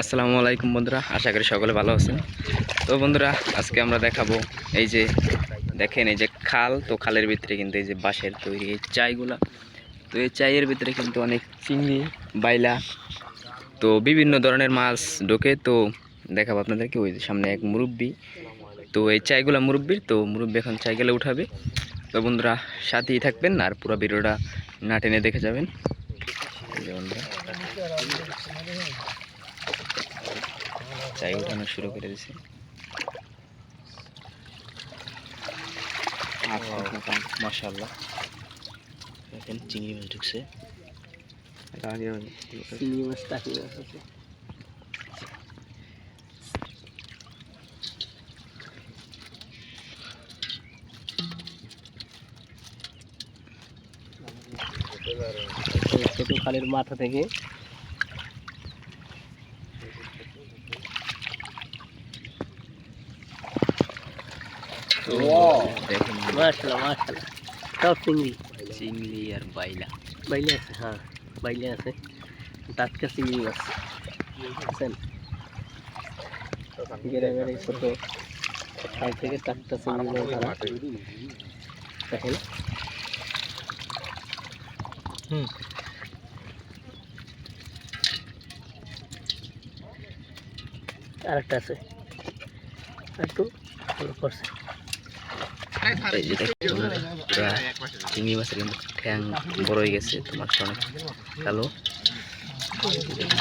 আসসালামু আলাইকুম বন্ধুরা, আশা করি সকলে ভালো আছেন। তো বন্ধুরা, আজকে আমরা দেখাবো এই যে, দেখেন এই যে খাল, তো খালের ভিতরে কিন্তু এই যে বাঁশের তৈরি এই চাইগুলা। তো এই চাইয়ের ভিতরে কিন্তু অনেক চিংড়ি, বাইলা, তো বিভিন্ন ধরনের মাছ ঢোকে। তো দেখাবো আপনাদেরকে, ওই সামনে এক মুরব্বি। তো এই চাইগুলা মুরব্বির, তো মুরব্বি এখন চাইগুলো উঠাবে। তো বন্ধুরা, সাথেই থাকবেন আর পুরো ভিডিওটা না টেনে দেখে যাবেন। যে চাই উঠানো শুরু করে দিয়েছে মাশাল্লাহ দেখেন চিংড়ি মাছ ঢুকছে। চিংড়ি মাছ আছে। ছোট খালের মাথা থেকে। তো মাশাল্লাহ মাশাল্লাহ সব চিংড়ি। চিংড়ি আর বাইলা। বাইলে আছে হ্যাঁ বাইলে আছে। টাটকা চিংড়ি মাছ। বুঝছেন? গ্রামের এই ছোট খাল থেকে টাটকা চিংড়ি মাছ ধরা। দেখেন। হুম। আরেকটা আছে। একটু করছে। চিংড়ি মাছের কিন্তু ঠ্যাং বড় হয়ে গেছে তো মাছটা অনেক কালো।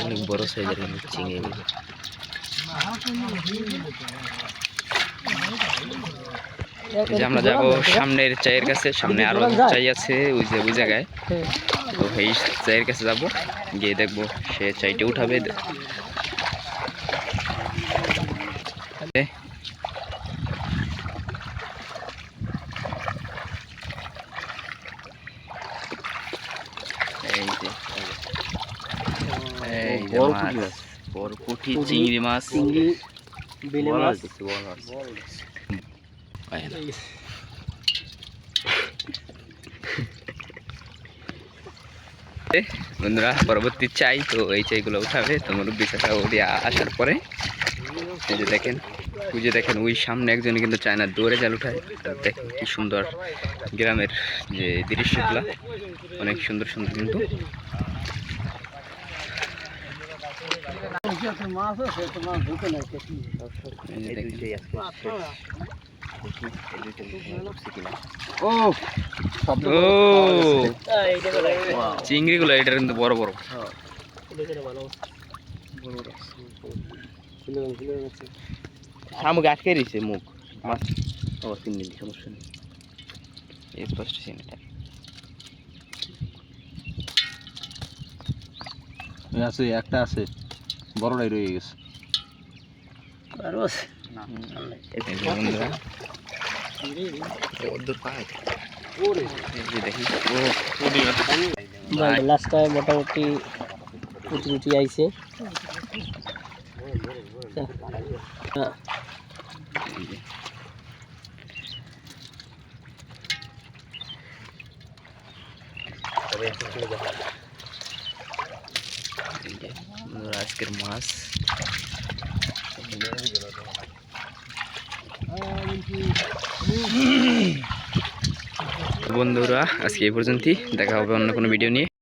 অনেক বড় সাইজের কিন্তু চিংড়ি যে আমরা যাব সামনের চায়ের কাছে সামনে আরও চাই আছে ওই যে ওই জায়গায়। হ্যাঁ। তো এই চায়ের কাছে যাব গিয়ে দেখব সে চাইটা উঠাবে। এই যে এই যে বড় মাছ পুঁটি মাছ। বড় পুঁটি পুঁটি, চিংড়ি মাছ। চিংড়ি বেলে মাছ পায় না। বন্ধুরা পরবর্তী চাই তো এই চাইগুলো উঠাবে। তোমার চাকা উঠে আসার পরে। এই যে দেখেন ওই যে দেখেন ওই সামনে একজন কিন্তু চায়না দৌড়ে জাল উঠায়। আর দেখেন কি সুন্দর গ্রামের যে দৃশ্যগুলো। অনেক সুন্দর সুন্দর কিন্তু। চিংড়িগুলো এটা কিন্তু বড় বড়। শামুক আটকে দিছে মুখ। মাছ ও তিন দিন সমস্যা নেই। এই ফার্স্ট সিনটা আছে একটা আছে। বড়টাই রয়ে গেছে। আরও আছে। লাস্টটায় মোটামুটি উঁচু উঁচু আইছে হ্যাঁ এই যে। আজকের মাছ। বন্ধুরা আজকে এই পর্যন্তই। দেখা হবে অন্য কোনো ভিডিও নিয়ে।